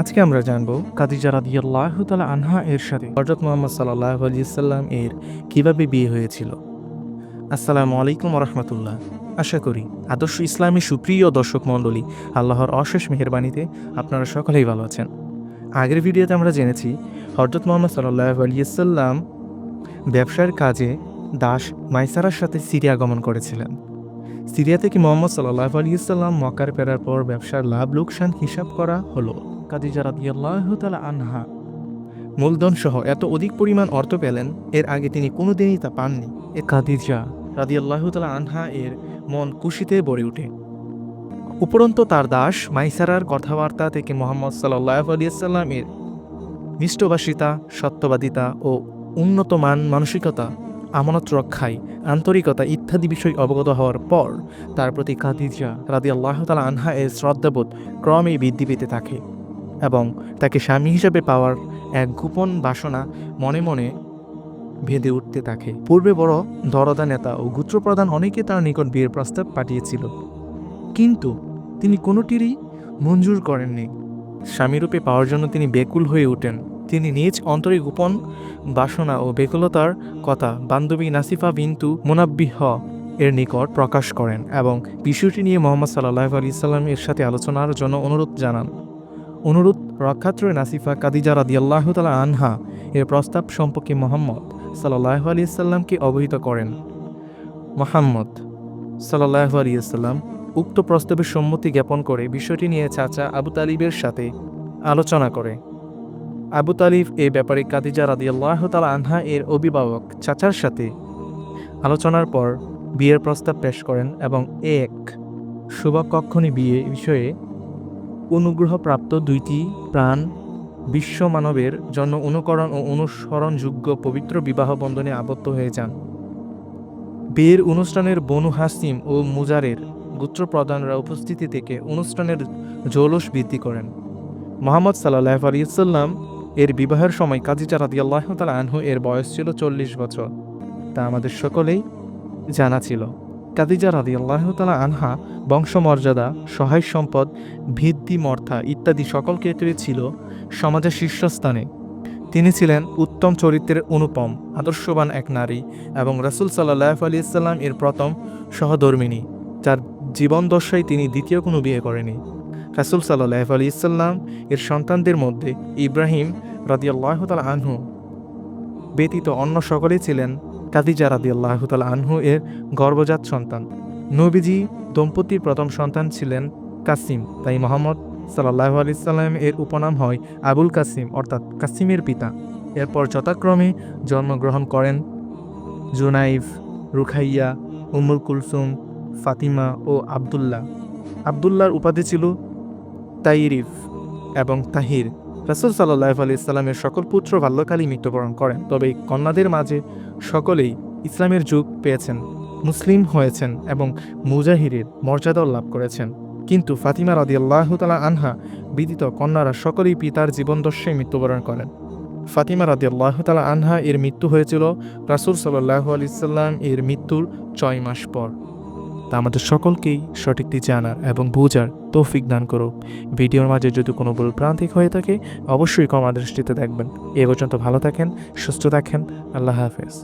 আজকে আমরা জানব কাদিজা রাদিয়াল্লাহু তাআলা আনহা এর সাথে হযরত মোহাম্মদ সাল্লাল্লাহু আলাইহি সাল্লাম এর কীভাবে বিয়ে হয়েছিল। আসসালামু আলাইকুম রহমতুল্লাহ। আশা করি আদর্শ ইসলামী সুপ্রিয় দর্শক মণ্ডলী, আল্লাহর অশেষ মেহেরবানিতে আপনারা সকলেই ভালো আছেন। আগের ভিডিওতে আমরা জেনেছি হযরত মোহাম্মদ সাল্লাহ আলাইহি সাল্লাম ব্যবসার কাজে দাস মাইসারার সাথে সিরিয়া গমন করেছিলেন। সিরিয়া থেকে মোহাম্মদ সাল্লাহ আলিয়াল্লাম মক্কার ফেরার পর ব্যবসার লাভ লোকসান হিসাব করা হলো। কাদিজা রাদিয়াল্লাহ তালা আনহা। মূলধন সহ এত অধিক পরিমাণ অর্থ পেলেন, এর আগে তিনি কোনোদিনই তা পাননি। এ কাদিজা রাদিয়াল্লাহ তালা আনহা এর মন খুশিতে ভরে ওঠে। উপরন্ত তার দাস মাইসারার কথাবার্তা থেকে মোহাম্মদ সাল্লাহ আলিয়াল্লামের মিষ্টভাষিতা, সত্যবাদিতা ও উন্নত মান মানসিকতা, আমানত রক্ষায়, আন্তরিকতা ইত্যাদি বিষয় অবগত হওয়ার পর তার প্রতি খাদিজা রাদি আল্লাহ তালা আনহা এর শ্রদ্ধাবোধ ক্রমেই বৃদ্ধি পেতে থাকে। এবং তাকে স্বামী হিসেবে পাওয়ার এক গোপন বাসনা মনে মনে ভেদে উঠতে থাকে। পূর্বে বড় দরদা নেতা ও গুত্রপ্রধান অনেকে তার নিকট বিয়ের প্রস্তাব পাঠিয়েছিল। কিন্তু তিনি কোনোটিরই মঞ্জুর করেননি। স্বামীরূপে পাওয়ার জন্য তিনি বেকুল হয়ে ওঠেন। তিনি নিজ অন্তরে গোপন বাসনা ও বেকুলতার কথা বান্ধবী নাসিফা বিন্তু মুনাব্বিহ এর নিকট প্রকাশ করেন এবং বিষয়টি নিয়ে মোহাম্মদ সাল্লাহ আলি সাল্লাম এর সাথে আলোচনার জন্য অনুরোধ জানান। অনুরোধ রক্ষাত্র নাসিফা কাদিজা রাদি আল্লাহ তালা আনহা এর প্রস্তাব সম্পর্কে মোহাম্মদ সাল্লাহ আলি সাল্লামকে অবহিত করেন। মোহাম্মদ সাল্লাহ আলি সাল্লাম উক্ত প্রস্তাবের সম্মতি জ্ঞাপন করে বিষয়টি নিয়ে চাচা আবু তালিবের সাথে আলোচনা করে। আবু তালিব এ ব্যাপারে কাদিজা রাদিয়াল্লাহ তালা আনহা এর অভিভাবক চাচার সাথে আলোচনার পর বিয়ের প্রস্তাব পেশ করেন এবং এক শুভকক্ষণে বিয়ে বিষয়ে অনুগ্রহপ্রাপ্ত দুইটি প্রাণ বিশ্ব মানবের জন্য অনুকরণ ও অনুসরণযোগ্য পবিত্র বিবাহ বন্ধনে আবদ্ধ হয়ে যান। বিয়ের অনুষ্ঠানের বনু হাসিম ও মুজারের গোত্রপ্রধানরা উপস্থিতি থেকে অনুষ্ঠানের জৌলস বৃদ্ধি করেন। মোহাম্মদ সাল্লাহ আলিয়াল্লাম এর বিবাহের সময় কাজিজা রাদি আল্লাহ তালা আনহু এর বয়স ছিল চল্লিশ বছর। তা আমাদের সকলেই জানা ছিল। কাদিজা রাদি আল্লাহ তালা আনহা, বংশমর্যাদা, সহায় সম্পদ, ভিত্তি মর্থা ইত্যাদি সকল ক্ষেত্রে ছিল সমাজের শীর্ষস্থানে। তিনি ছিলেন উত্তম চরিত্রের অনুপম, আদর্শবান এক নারী এবং রাসুল সাল্লাহ আলিয়াল্লাম এর প্রথম সহধর্মিনী, যার জীবন দশায় তিনি দ্বিতীয় কোনো বিয়ে করেনি। রাসুল সাল্লাহ আলি ইসাল্লাম এর সন্তানদের মধ্যে ইব্রাহিম রাদিয়াল্লাহ তাল আনহু ব্যতীত অন্য সকলেই ছিলেন কাদিজা রাদিয়াল্লাহ তাল আনহু এর গর্ভজাত সন্তান। নবীজি দম্পতির প্রথম সন্তান ছিলেন কাসিম, তাই মোহাম্মদ সাল্লাহ আলি সাল্লাম এর উপনাম হয় আবুল কাসিম, অর্থাৎ কাসিমের পিতা। এরপর যথাক্রমে জন্মগ্রহণ করেন জুনাইফ রুখাইয়া উমুল কুলসুম, ফাতিমা ও আবদুল্লাহ। আবদুল্লাহর উপাধি ছিল তাইরিফ এবং তাহির। রাসুল সাল্লাহ আলি ইসলামের সকল পুত্র বাল্যকালই মৃত্যুবরণ করেন, তবে এই কন্যাদের মাঝে সকলেই ইসলামের যুগ পেয়েছেন, মুসলিম হয়েছেন এবং মুজাহিরের মর্যাদাও লাভ করেছেন। কিন্তু ফাতিমা রাদি আল্লাহ তালা আনহা বিদিত কন্যারা সকলেই পিতার জীবনদর্শে মৃত্যুবরণ করেন। ফাতিমা রাদি আল্লাহ তালা আনহা এর মৃত্যু হয়েছিল রাসুল সাল্লাহ আলি সাল্লাম এর মৃত্যুর ছয় মাস পর। তা আমাদের সকলকেই সঠিকটি জানার এবং বোঝার তৌফিক দান করো ভিডিওর মাঝে যদি কোনো ভুল প্রান্তিক হয়ে থাকে, অবশ্যই কমা দৃষ্টিতে দেখবেন। এ পর্যন্ত ভালো থাকেন, সুস্থ থাকেন, আল্লাহ হাফেজ।